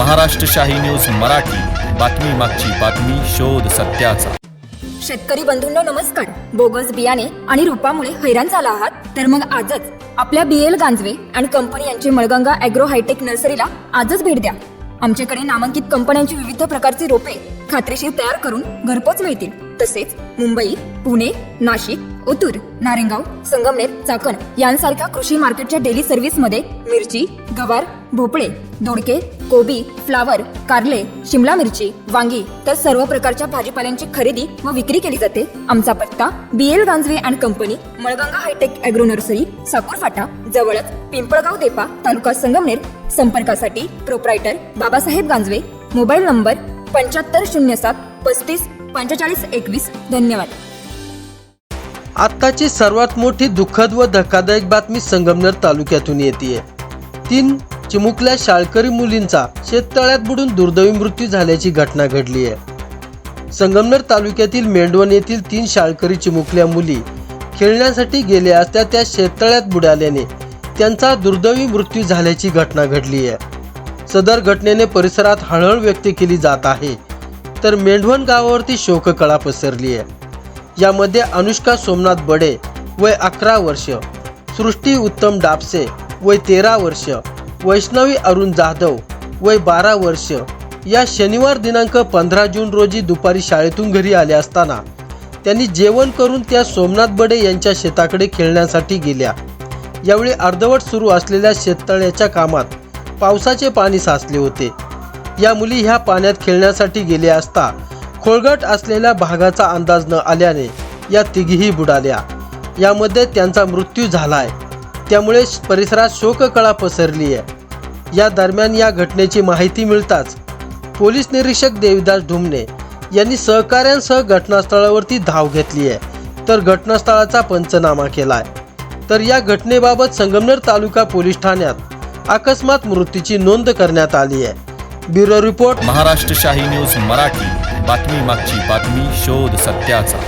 महाराष्ट्र शाही न्यूज मराठी. बातमी मागची बातमी शोध सत्याचा. शेतकरी बंधूंनो नमस्कार. बोगस बियाणे आणि रोपामुळे हैराण झाला आहात? तर मग आजच आपल्या बी एल गांजवे आणि कंपनी यांची मळगंगा अॅग्रो हायटेक नर्सरीला आजच भेट द्या. आमच्याकडे नामांकित कंपन्यांची विविध प्रकारची रोपे खात्रीशीर तयार करून घरपोच मिळतील. तसेच मुंबई पुणे नाशिक ओतूर नारेगाव संगमनेर चाकण यांसारख्या कृषी मार्केटच्या डेली सर्व्हिसमध्ये मिरची गवार भोपळे दोडके कोबी फ्लावर कारले शिमला मिरची वांगी तर सर्व प्रकारच्या भाजीपाल्यांची खरेदी व विक्री केली जाते. आमचा पत्ता B L Ganjave and company Malganga hitech agro nursery Sakur फाटा जवळच पिंपळगाव देपा तालुका संगमनेर. संपर्कासाठी proprietor Babasaheb Ganjave. Mobile number पंच्याहत्तर शून्य सात पस्तीस पंचेचाळीस एकवीस. धन्यवाद. आत्ताची सर्वात मोठी दुःखद व धक्कादायक बातमी संगमनेर तालुक्यातून येते तीन चिमुकल्या शाळकरी मुलींचा शेततळ्यात बुडून दुर्दैवी मृत्यू झाल्याची घटना घडली आहे संगमनेर तालुक्यातील मेंढवण येथील तीन शाळकरी चिमुकल्या मुली खेळण्यासाठी गेल्या असता त्या शेततळ्यात बुडाल्याने त्यांचा दुर्दैवी मृत्यू झाल्याची घटना घडली आहे सदर घटनेने परिसरात हळहळ व्यक्त केली जात आहे. तर मेंढवण गावावरती शोककळा पसरली आहे. यामध्ये अनुष्का सोमनाथ बडे वय अकरा वर्ष सृष्टी उत्तम डापसे वय तेरा वर्ष वैष्णवी अरुण जाधव वय बारा वर्ष. या शनिवार दिनांक पंधरा जून रोजी दुपारी शाळेतून घरी आल्या असताना त्यांनी जेवण करून त्या सोमनाथ बडे यांच्या शेताकडे खेळण्यासाठी गेल्या. यावेळी अर्धवट सुरू असलेल्या शेततळ्याच्या कामात पावसाचे पाणी साचले होते. या मुली ह्या पाण्यात खेळण्यासाठी गेल्या असता खोळगट असलेल्या भागाचा अंदाज न आल्याने या तिघीही बुडाल्या. यामध्ये त्यांचा मृत्यू झालाय. त्यामुळे परिसरात शोककळा पसरली आहे या दरम्यान या घटनेची माहिती मिळताच पोलीस निरीक्षक देविदास ढुमने यांनी सहकाऱ्यांसह घटनास्थळावरती धाव घेतली आहे तर घटनास्थळाचा पंचनामा केलाय. तर या घटनेबाबत संगमनेर तालुका पोलीस ठाण्यात अकस्मात मृत्यूची नोंद करण्यात आली आहे ब्युरो रिपोर्ट. महाराष्ट्र शाही न्यूज मराठी. बातमी मागची बातमी शोध सत्याचा.